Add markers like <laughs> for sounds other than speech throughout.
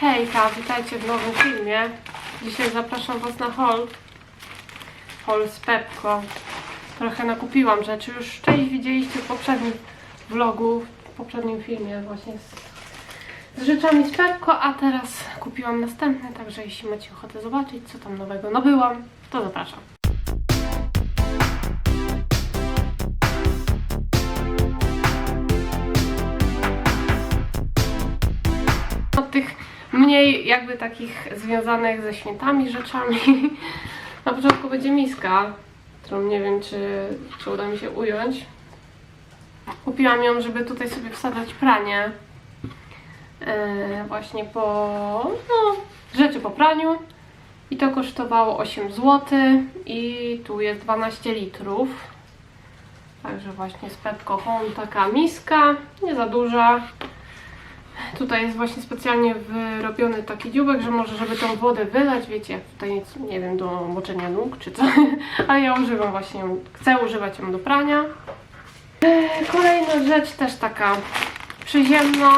Hejka, witajcie w nowym filmie. Dzisiaj zapraszam Was na haul. Haul z Pepko. Trochę nakupiłam rzeczy. Już część widzieliście w poprzednim vlogu, w poprzednim filmie właśnie z, z rzeczami z Pepko, a teraz kupiłam następne, także jeśli macie ochotę zobaczyć, co tam nowego nabyłam, to zapraszam. Tych mniej jakby takich związanych ze świętami rzeczami. <laughs> Na początku będzie miska, którą nie wiem czy, czy uda mi się ująć. Kupiłam ją, żeby tutaj sobie wsadzać pranie. E, właśnie po no, rzeczy po praniu. I to kosztowało 8 zł i tu jest 12 litrów. Także właśnie z Pepco Home taka miska, nie za duża. Tutaj jest właśnie specjalnie wyrobiony taki dziubek, że może, żeby tą wodę wylać, wiecie, tutaj nic, nie wiem, do moczenia nóg czy co, <laughs> ale ja używam właśnie, chcę używać ją do prania. E, Kolejna rzecz też taka przyziemna,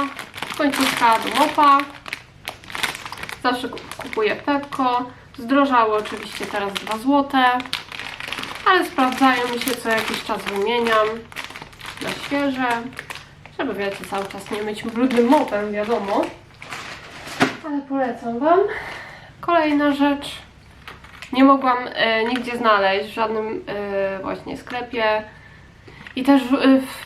końcówka do mopa. Zawsze ku- kupuję Pepko. Zdrożały oczywiście teraz 2 zł, ale sprawdzają mi się, co jakiś czas wymieniam na świeże. Żeby wiecie, cały czas nie myć brudnym mopem, wiadomo. Ale polecam Wam. Kolejna rzecz. Nie mogłam e, nigdzie znaleźć w żadnym e, właśnie sklepie. I też w,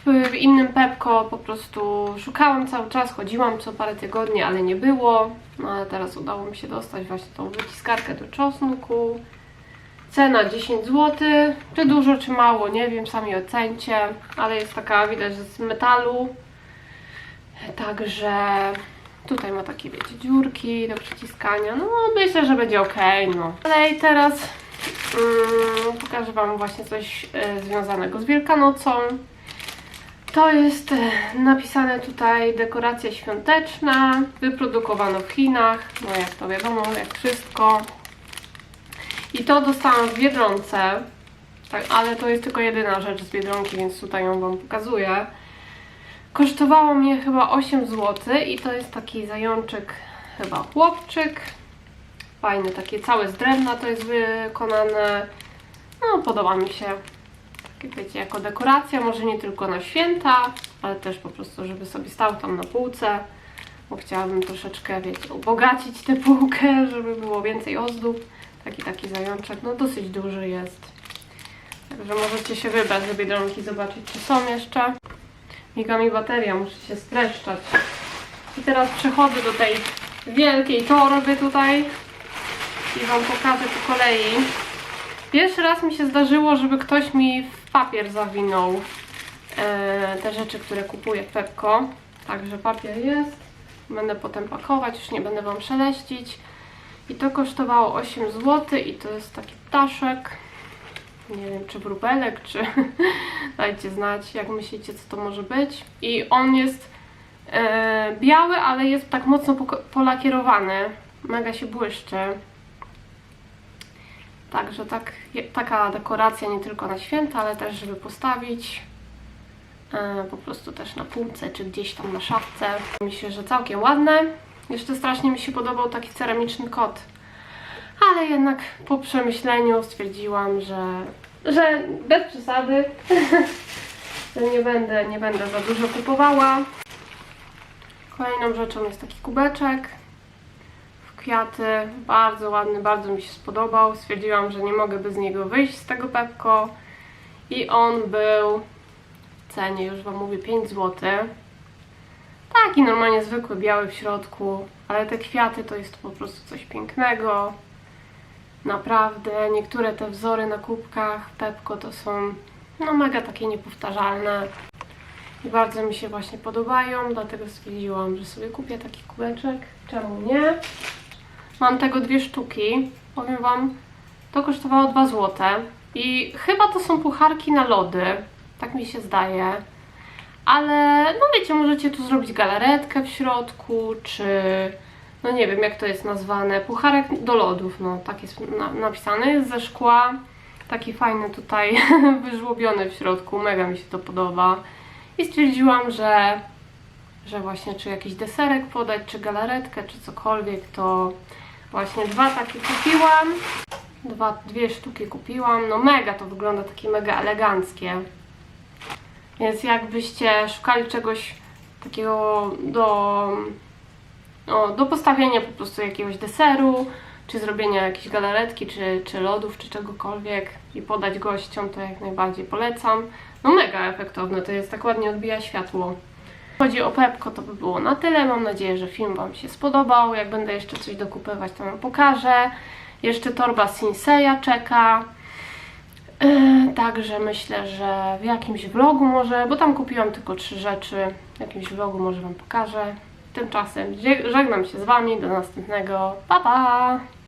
w, w innym Pepko po prostu szukałam cały czas, chodziłam co parę tygodni, ale nie było. No ale teraz udało mi się dostać właśnie tą wyciskarkę do czosnku. Cena 10 zł. Czy dużo, czy mało, nie wiem, sami ocencie. Ale jest taka, widać, z metalu. Także tutaj ma takie, wiecie, dziurki do przyciskania. No myślę, że będzie ok. No. Ale i teraz mm, pokażę Wam właśnie coś e, związanego z Wielkanocą. To jest e, napisane tutaj dekoracja świąteczna, wyprodukowano w Chinach, no jak to wiadomo, jak wszystko. I to dostałam w Biedronce, tak, ale to jest tylko jedyna rzecz z Biedronki, więc tutaj ją Wam pokazuję. Kosztowało mnie chyba 8 zł i to jest taki zajączek, chyba chłopczyk. Fajny, takie całe z drewna to jest wykonane. No, podoba mi się. Takie wiecie, jako dekoracja, może nie tylko na święta, ale też po prostu, żeby sobie stał tam na półce. Bo chciałabym troszeczkę, wiecie, ubogacić tę półkę, żeby było więcej ozdób. Taki, taki zajączek, no dosyć duży jest. Także możecie się wybrać do Biedronki, zobaczyć czy są jeszcze. Miga mi bateria, muszę się streszczać. I teraz przechodzę do tej wielkiej torby tutaj i Wam pokażę po kolei. Pierwszy raz mi się zdarzyło, żeby ktoś mi w papier zawinął e, te rzeczy, które kupuję w Pepko. Także papier jest. Będę potem pakować, już nie będę Wam szeleścić. I to kosztowało 8 zł i to jest taki ptaszek. Nie wiem, czy wróbelek, czy <laughs> dajcie znać, jak myślicie, co to może być. I on jest e, biały, ale jest tak mocno polakierowany. Mega się błyszczy. Także tak, taka dekoracja nie tylko na święta, ale też, żeby postawić e, po prostu też na półce, czy gdzieś tam na szafce. Myślę, że całkiem ładne. Jeszcze strasznie mi się podobał taki ceramiczny kot. Jednak po przemyśleniu stwierdziłam, że, że bez przesady, <laughs> że nie będę, nie będę za dużo kupowała. Kolejną rzeczą jest taki kubeczek w kwiaty. Bardzo ładny, bardzo mi się spodobał. Stwierdziłam, że nie mogę bez niego wyjść z tego Pepko. I on był w cenie, już Wam mówię, 5 zł. Taki normalnie zwykły, biały w środku, ale te kwiaty to jest po prostu coś pięknego. Naprawdę, niektóre te wzory na kubkach Pepko to są no mega takie niepowtarzalne. I bardzo mi się właśnie podobają, dlatego stwierdziłam, że sobie kupię taki kubeczek. Czemu nie? Mam tego dwie sztuki. Powiem Wam, to kosztowało 2 zł. I chyba to są pucharki na lody. Tak mi się zdaje. Ale no wiecie, możecie tu zrobić galaretkę w środku, czy no nie wiem jak to jest nazwane, pucharek do lodów, no tak jest na, napisane, jest ze szkła, taki fajny tutaj <laughs> wyżłobiony w środku, mega mi się to podoba i stwierdziłam, że że właśnie czy jakiś deserek podać, czy galaretkę, czy cokolwiek, to właśnie dwa takie kupiłam. Dwa, dwie sztuki kupiłam. No mega to wygląda takie mega eleganckie. Więc jakbyście szukali czegoś takiego do, o, do postawienia po prostu jakiegoś deseru, czy zrobienia jakiejś galaretki, czy, czy lodów, czy czegokolwiek i podać gościom, to jak najbardziej polecam. No mega efektowne, to jest tak ładnie odbija światło. Chodzi o Pepko, to by było na tyle. Mam nadzieję, że film Wam się spodobał. Jak będę jeszcze coś dokupywać, to Wam pokażę. Jeszcze torba Sinseya czeka. Yy, Także myślę, że w jakimś vlogu może, bo tam kupiłam tylko trzy rzeczy. W jakimś vlogu może Wam pokażę. Tymczasem żegnam się z Wami. Do następnego. Pa, pa!